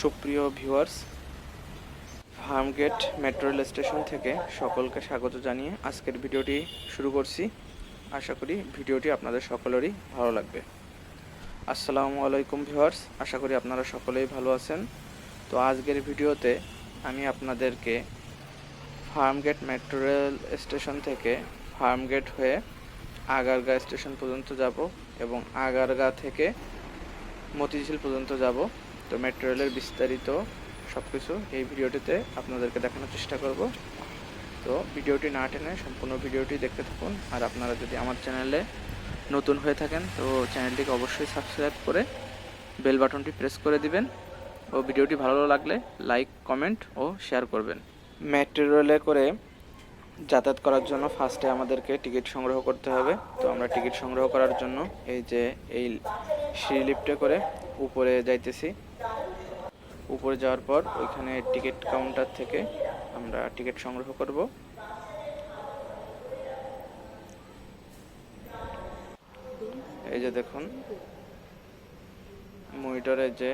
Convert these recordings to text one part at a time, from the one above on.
সুপ্রিয় viewers, Farmgate metro rail station থেকে সকলকে স্বাগত জানিয়ে আজকের ভিডিওটি শুরু করছি। আশা করি ভিডিওটি আপনাদের সকলেরই ভালো লাগবে। আসসালামু আলাইকুম ভিউয়ার্স, আশা করি আপনারা সকলেই ভালো আছেন। তো আজকের ভিডিওতে আমি আপনাদেরকে ফার্মগেট মেট্রো রেল স্টেশন থেকে ফার্মগেট হয়ে আগারগা স্টেশন পর্যন্ত যাব এবং আগারগা থেকে মতিঝিল পর্যন্ত যাব। তো মেট্রো রেলের বিস্তারিত সব কিছু এই ভিডিওটিতে আপনাদেরকে দেখানোর চেষ্টা করব। তো ভিডিওটি না টেনে সম্পূর্ণ ভিডিওটি দেখতে থাকুন। আর আপনারা যদি আমার চ্যানেলে নতুন হয়ে থাকেন, তো চ্যানেলটিকে অবশ্যই সাবস্ক্রাইব করে বেল বাটনটি প্রেস করে দিবেন ও ভিডিওটি ভালো লাগলে লাইক, কমেন্ট ও শেয়ার করবেন। মেট্রো রেলে করে যাতায়াত করার জন্য ফার্স্টে আমাদেরকে টিকিট সংগ্রহ করতে হবে। তো আমরা টিকিট সংগ্রহ করার জন্য এই যে এই সিঁড়ি লিফটে করে উপরে যাইতেছি। উপরে যাওয়ার পর ওইখানে টিকিট কাউন্টার থেকে আমরা টিকিট সংগ্রহ করব। এই যে দেখুন, মনিটরে যে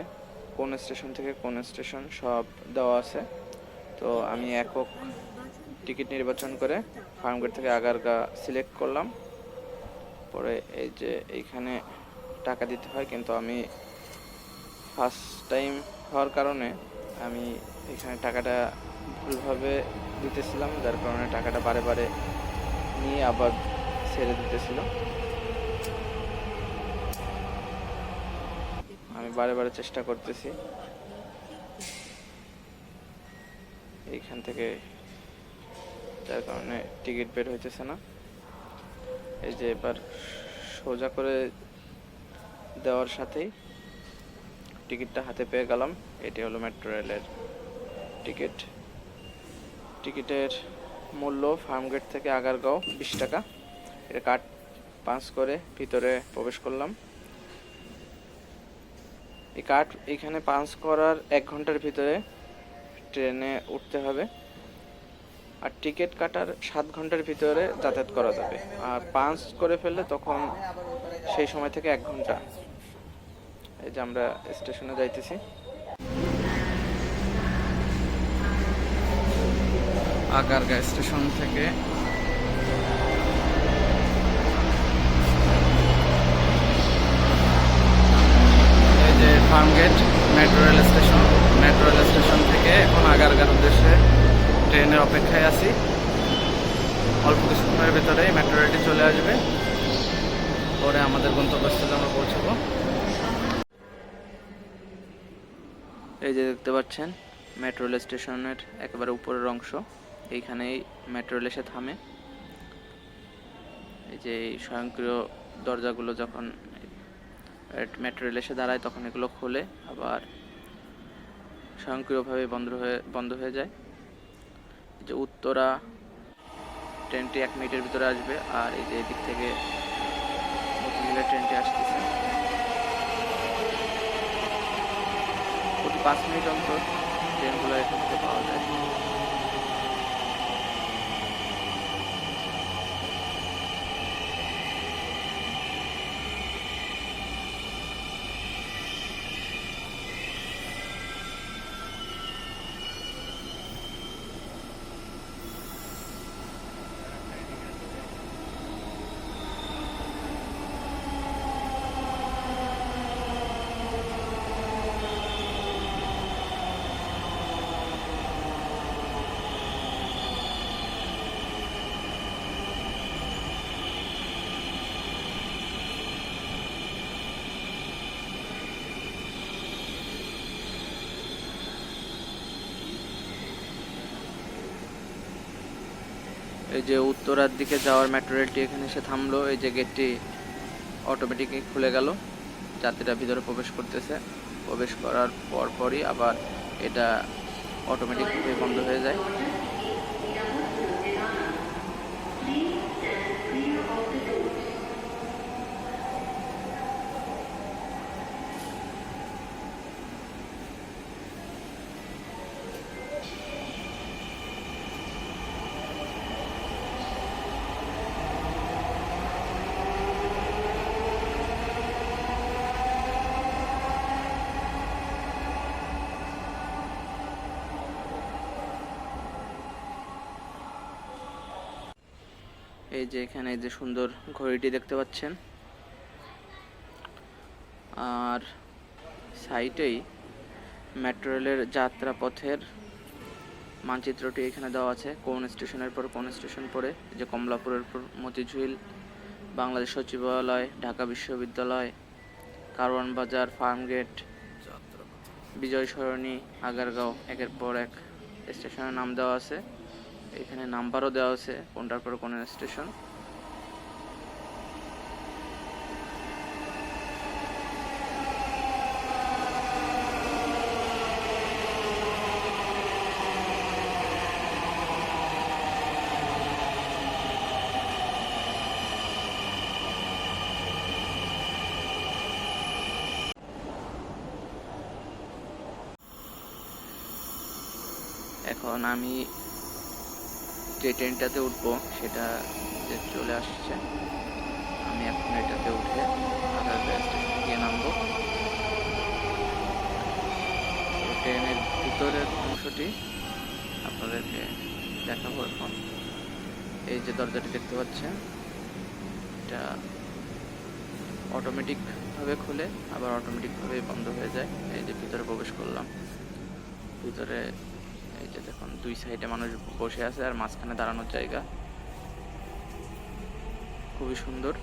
কোন স্টেশন থেকে কোন স্টেশন সব দেওয়া আছে। তো আমি একক টিকিট নির্বাচন করে ফার্মগেট থেকে আগারগা সিলেক্ট করলাম। পরে এই যে এইখানে টাকা দিতে হয়, কিন্তু আমি ফার্স্ট টাইম হওয়ার কারণে আমি এখানে টাকাটা ভুলভাবে দিতেছিলাম, যার কারণে টাকাটা বারে বারে নিয়ে আবার ছেড়ে দিতেছিল। আমি বারে বারে চেষ্টা করতেছি। এইখান থেকে যার কারণে টিকিট বের হইতেছে না। এই যে এবার সোজা করে দেওয়ার সাথেই টিকিটটা হাতে পেয়ে গেলাম। এটি হলো মেট্রো রেলের টিকিট। টিকিটের মূল্য ফার্মগেট থেকে আগারগাঁও বিশ টাকা। এটা কার্ড পাঁচ করে ভিতরে প্রবেশ করলাম। এই কার্ড এখানে পাঞ্চ করার এক ঘণ্টার ভিতরে ট্রেনে উঠতে হবে। আর টিকিট কাটার সাত ঘণ্টার ভিতরে যাতায়াত করা যাবে। আর পাঞ্চ করে ফেললে তখন সেই সময় থেকে এক ঘণ্টা। এই যে আমরা স্টেশনে যাইতেছি। আগারগা স্টেশন থেকে। এই যে Farmgate metro rail station. Metro rail station থেকে এখন আগারগার উদ্দেশ্যে ট্রেনের অপেক্ষায় আছি। অল্প কিছুক্ষণের ভেতরে মেট্রো রেলটি চলে আসবে। পরে আমাদের গন্তব্যস্থলে আমরা পৌঁছাবো। এই যে দেখতে পাচ্ছেন মেট্রো রেল স্টেশনের একেবারে উপরের অংশ। এইখানেই মেট্রো রেল এসে থামে। এই যে এই স্বয়ংক্রিয় দরজাগুলো যখন মেট্রো রেল এসে দাঁড়ায়, তখন এগুলো খোলে, আবার স্বয়ংক্রিয়ভাবে বন্ধ হয়ে বন্ধ হয়ে যায়। যে উত্তরা ট্রেনটি এক মিনিটের ভিতরে আসবে, আর এই যে এদিক থেকে ট্রেনটি আসতেছে। পাঁচ মিনিট অন্তর ট্রেনগুলো এখান থেকে পাওয়া যায় এই যে উত্তরার দিকে যাওয়ার মেট্রো রেলটি এখানে এসে থামলো, এই যে গেটটি অটোমেটিকই খুলে গেল। যাত্রীরা ভিতরে প্রবেশ করতেছে। প্রবেশ করার পরপরই আবার এটা অটোমেটিকভাবে বন্ধ হয়ে যায়। এই যে এখানে যে সুন্দর ঘড়িটি দেখতে পাচ্ছেন। আর সাইটেই মেট্রো রেলের যাত্রাপথের মানচিত্রটি এখানে দেওয়া আছে, কোন স্টেশনের পর কোন স্টেশন পরে যে কমলাপুরের পর মতিঝিল, বাংলাদেশ সচিবালয়, ঢাকা বিশ্ববিদ্যালয়, কারওয়ান বাজার ফার্মগেট বিজয় সরণি আগারগাঁও, একের পর এক স্টেশনের নাম দেওয়া আছে। এখানে নাম্বারও দেওয়া আছে কোনটার পর কোন স্টেশন। এখন আমি যে ট্রেনটাতে উঠবো সেটা চলে আসছে, আমি এখন এটাতে উঠে আগারগাঁও স্টেশন গিয়ে নামবো। ট্রেনের ভিতরের অংশটি আপনাদেরকে দেখাবো এখন। এই যে দরজাটি দেখতে পাচ্ছেন, এটা অটোমেটিক ভাবে খুলে, আবার অটোমেটিক ভাবে বন্ধ হয়ে যায়। এই যে ভিতরে প্রবেশ করলাম, ভিতরে এই যে দেখুন, দুই সাইডে মানুষ বসে আছে আর মাঝখানে দাঁড়ানোর জায়গা। খুবই সুন্দর।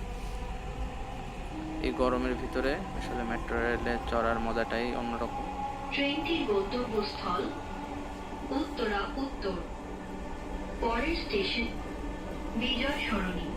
এই গরমের ভিতরে আসলে মেট্রো রেলে চড়ার মজাটাই অন্যরকম। ট্রেনটির গন্তব্যস্থল উত্তরা উত্তর। পরের station, Bijoy Sarani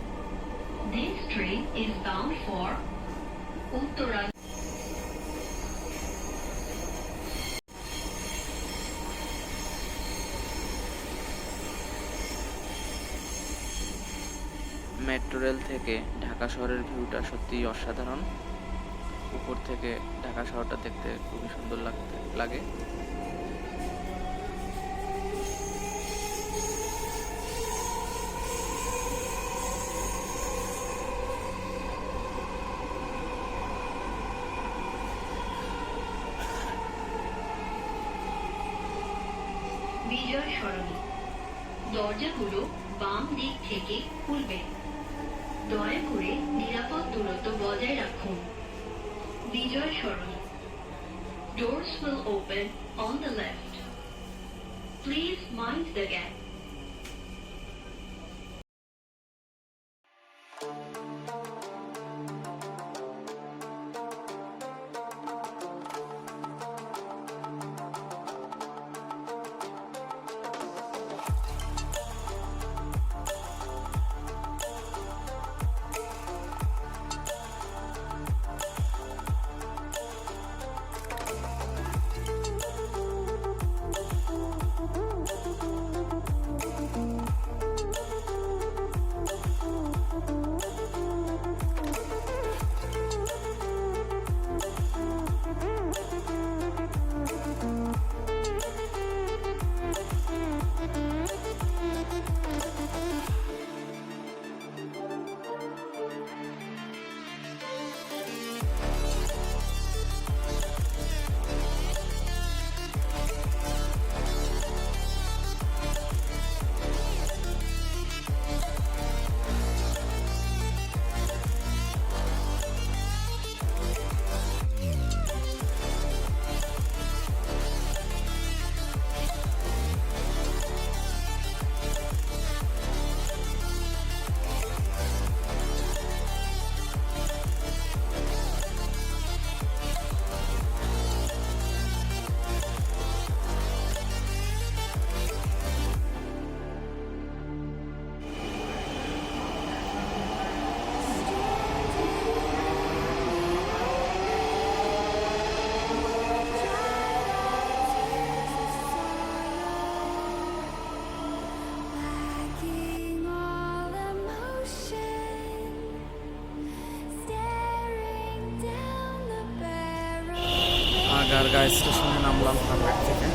metro rail থেকে ঢাকা শহরের ভিউটা সত্যিই অসাধারণ। উপর থেকে ঢাকা শহরটা দেখতে খুবই সুন্দর লাগে। বজায় রাখুন বিজয় সরণি Doors will open on the left. Please mind the gap. স্টেশনে নামলাম থেকে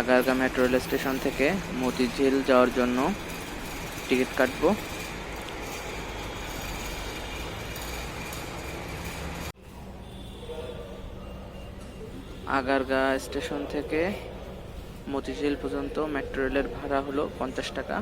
আগারগা মেট্রো রেল স্টেশন থেকে মতিঝিল যাওয়ার জন্য টিকিট কাটবো। আগারগা স্টেশন থেকে মতিঝিল পর্যন্ত মেট্রো রেলের ভাড়া হলো পঞ্চাশ টাকা।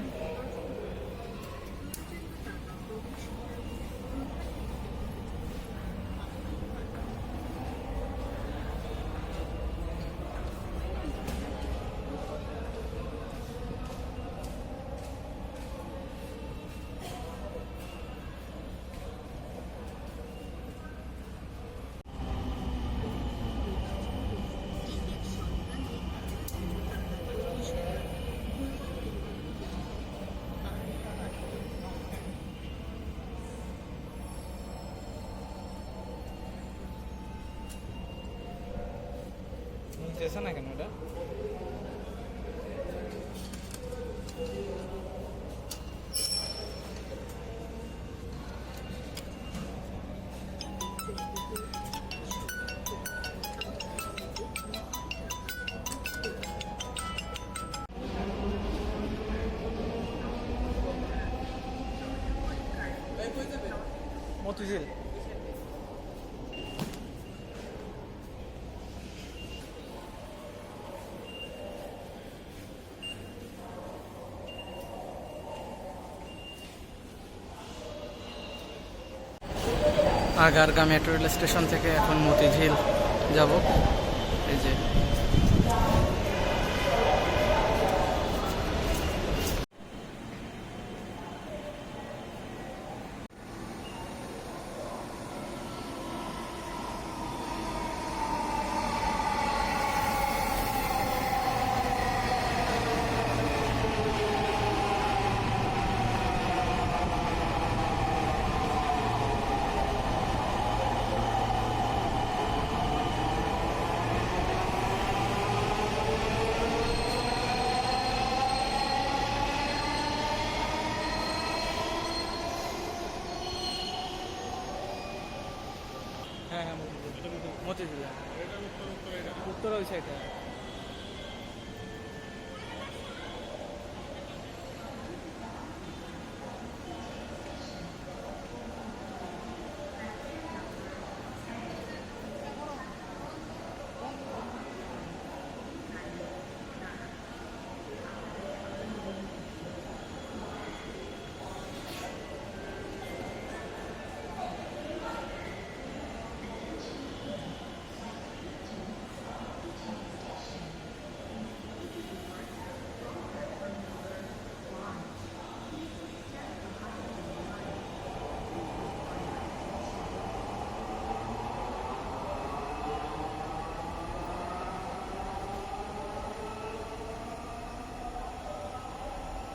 নিতেছে না কেন এটা Motijheel Agargaon metro rail station থেকে এখন মতিঝিল যাব। এই যে হ্যাঁ হ্যাঁ মতিঝিল মতিঝিল হ্যাঁ। উত্তর ওই সাইডে